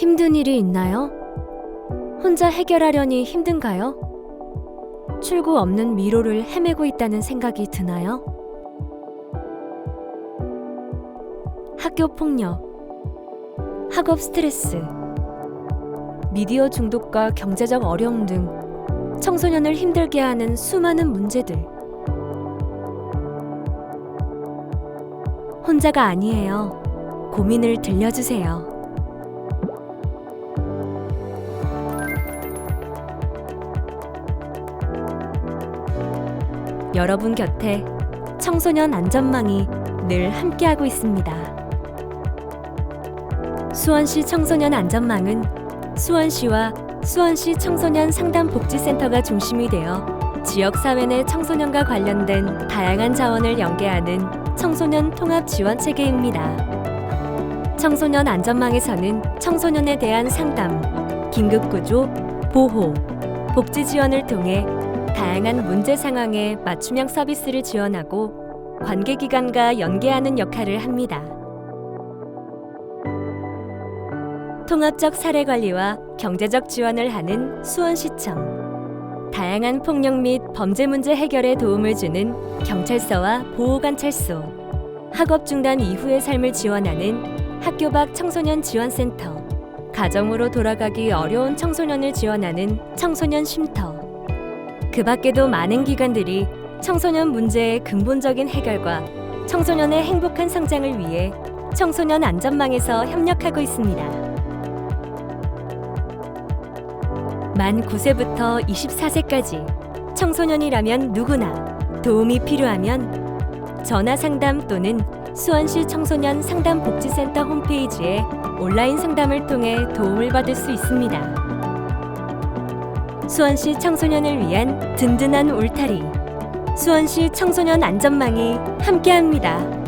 힘든 일이 있나요? 혼자 해결하려니 힘든가요? 출구 없는 미로를 헤매고 있다는 생각이 드나요? 학교 폭력, 학업 스트레스, 미디어 중독과 경제적 어려움 등 청소년을 힘들게 하는 수많은 문제들. 혼자가 아니에요. 고민을 들려주세요. 여러분 곁에 청소년 안전망이 늘 함께하고 있습니다. 수원시 청소년 안전망은 수원시와 수원시 청소년 상담복지센터가 중심이 되어 지역 사회 내 청소년과 관련된 다양한 자원을 연계하는 청소년 통합 지원 체계입니다. 청소년 안전망에서는 청소년에 대한 상담, 긴급 구조, 보호, 복지 지원을 통해 다양한 문제 상황에 맞춤형 서비스를 지원하고 관계기관과 연계하는 역할을 합니다. 통합적 사례 관리와 경제적 지원을 하는 수원시청. 다양한 폭력 및 범죄 문제 해결에 도움을 주는 경찰서와 보호관찰소. 학업 중단 이후의 삶을 지원하는 학교 밖 청소년 지원센터. 가정으로 돌아가기 어려운 청소년을 지원하는 청소년 쉼터. 그 밖에도 많은 기관들이 청소년 문제의 근본적인 해결과 청소년의 행복한 성장을 위해 청소년 안전망에서 협력하고 있습니다. 만 9세부터 24세까지 청소년이라면 누구나 도움이 필요하면 전화 상담 또는 수원시 청소년 상담복지센터 홈페이지에 온라인 상담을 통해 도움을 받을 수 있습니다. 수원시 청소년을 위한 든든한 울타리 수원시 청소년 안전망이 함께합니다.